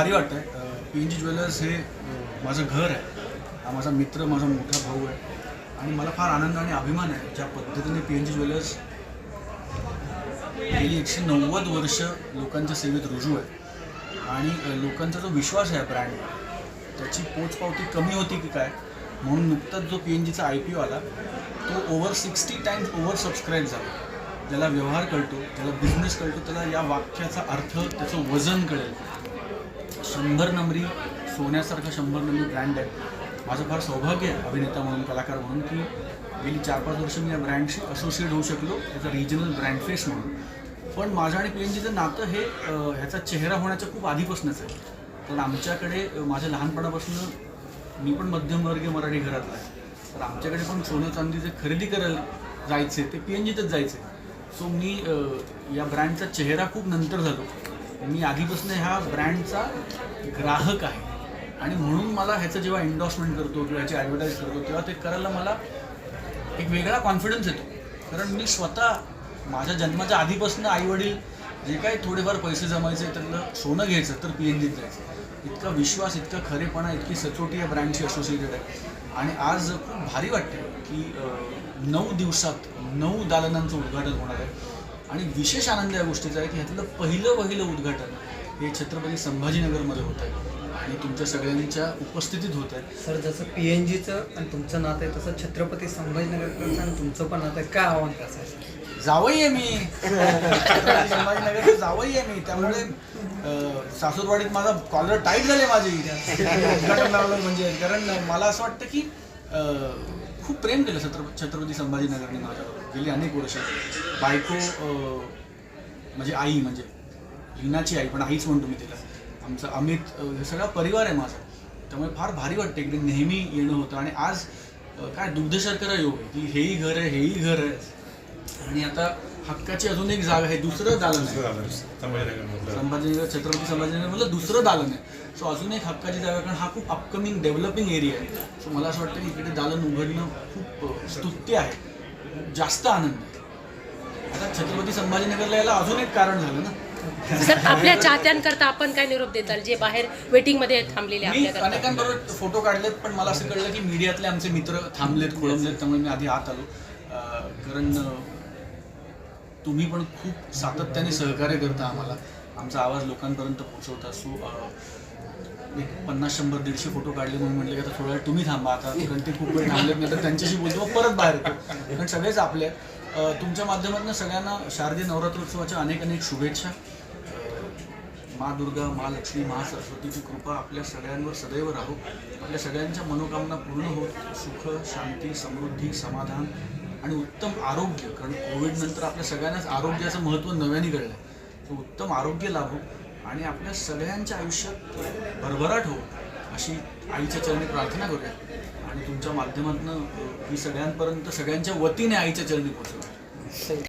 भारी वाटतं आहे पी एन जी ज्वेलर्स हे माझं घर आहे. हा माझा मित्र माझा मोठा भाऊ आहे. आणि मला फार आनंद आणि अभिमान आहे ज्या पद्धतीने पी एन जी ज्वेलर्स गेली एकशे नव्वद वर्ष लोकांच्या सेवेत रुजू आहे आणि लोकांचा जो विश्वास आहे ब्रँड त्याची पोचपावती कमी होती की काय? म्हणून नुकताच जो पी एन जीचा आय पी ओ आला तो over sixty times over subscribe झाला. ज्याला व्यवहार कळतो ज्याला बिझनेस कळतो त्याला या वाक्याचा अर्थ त्याचं वजन कळेल. शंभर नंबरी सोन्यासारखा शंभर नंबरी ब्रँड आहे. माझं फार सौभाग्य आहे अभिनेता म्हणून कलाकार म्हणून की गेली चार पाच वर्ष मी या ब्रँडशी असोसिएट होऊ शकलो त्याचा रिजनल ब्रँड फेस म्हणून. पण माझं आणि पी एन जीचं नातं हे ह्याचा चेहरा होण्याच्या खूप आधीपासूनच आहे. कारण आमच्याकडे माझ्या लहानपणापासून मी पण मध्यमवर्गीय मराठी घरातला आहे. तर आमच्याकडे पण सोनं चांदी जे खरेदी करायला जायचे ते पी एन जीतच जायचे. सो मी या ब्रँडचा चेहरा खूप नंतर झालो. मी आधीपासून ह्या ब्रँडचा ग्राहक आहे. आणि म्हणून मला ह्याचं जेव्हा एन्डॉर्समेंट करतो किंवा ह्याची ॲडव्हर्टाईज करतो तेव्हा ते करायला मला एक वेगळा कॉन्फिडन्स येतो. कारण मी स्वतः माझ्या जन्माच्या आधीपासून आई वडील जे काही थोडेफार पैसे जमायचे त्यातलं सोनं घ्यायचं तर पी एन जीत जायचं. इतका विश्वास इतका खरेपणा इतकी सचोटी या ब्रँडशी असोसिएटेड आहे. आणि आज खूप भारी वाटते की नऊ दिवसात नऊ दालनांचं उद्घाटन होणार आहे. आणि विशेष आनंद या गोष्टीचा आहे की ह्यातलं पहिलं पहिलं उद्घाटन हे छत्रपती संभाजीनगरमध्ये होत आहे. आणि तुमच्या सगळ्यांच्या उपस्थितीत होत आहे. सर जसं पी एन जीचं आणि तुमचं नातं आहे तसं छत्रपती संभाजीनगरचं आणि तुमचं पण नातं आहे. काय आव्हान कसं आहे जावई आहे मी. संभाजीनगरचं जावई आहे मी. त्यामुळे सासूरवाडीत माझा कॉलर टाईट झाले माझे. उद्घाटन लावलं म्हणजे कारण मला असं वाटतं की खूप प्रेम केलं छत्रपती छत्रपती संभाजीनगरने माझ्यावर. गेली अनेक वर्ष. बायको म्हणजे आई म्हणजे हिनाची आई पण आईच म्हणतो मी तिला. आमचं अमित हे सगळा परिवार आहे माझा. त्यामुळे फार भारी वाटते. इकडे नेहमी येणं होतं. आणि आज काय दुग्धशर्करा योग आहे. की हेही घर आहे हेही घर आहे. आणि आता हक्काची अजून एक जागा आहे दुसरं दालन आहे. संभाजीनगर छत्रपती संभाजीनगरमधलं दुसरं दालन आहे. सो अजून एक हक्काची जागा कारण हा खूप अपकमिंग डेव्हलपिंग एरिया आहे. सो मला असं वाटतं की इकडे दालन उघडणं खूप स्तुत्य आहे. जास्त आनंद आहे. आता छत्रपती संभाजीनगरला यायला अजून एक कारण झालं ना? सर आपल्या चाहत्यांकरता आपण काय निरोप देताल? जे बाहेर वेटिंगमध्ये थांबलेले मी अनेकांबरोबर फोटो काढलेत पण मला असं कळलं की मीडियातले आमचे मित्र थांबलेत खोळंबलेत त्यामुळे मी आधी आत आलो. कारण तुम्ही पण खूप सातत्याने सहकार्य करता आम्हाला. आमचा आवाज लोकांपर्यंत पोहोचवता. सो एक पन्नास शंभर दीडशे फोटो काढले म्हणून म्हटले की आता थोडा वेळ तुम्ही थांबा आता कारण ते खूप वेळ थांबलेत नाही तर त्यांच्याशी बोलतो परत बाहेर येतो. कारण सगळेच आपले तुमच्या माध्यमातून सगळ्यांना शारदीय नवरात्रोत्सवाच्या अनेक अनेक शुभेच्छा. मा दुर्गा मा लक्ष्मी मा सरस्वतीची कृपा आपल्या सगळ्यांवर सदैव राहो. आपल्या सगळ्यांच्या मनोकामना पूर्ण होत. सुख शांती समृद्धी समाधान. आणि उत्तम आरोग्य कारण कोविड नंतर आपल्या सगळ्यांनाच आरोग्याचं महत्त्व नव्याने कळलं आहे तर उत्तम आरोग्य लाभो आणि आपल्या सगळ्यांच्या आयुष्यात भरभराट हो अशी आईच्या चरणी प्रार्थना करूया. आणि तुमच्या माध्यमातून ही सगळ्यांपर्यंत सगळ्यांच्या वतीने आईच्या चरणी पोहोचवूया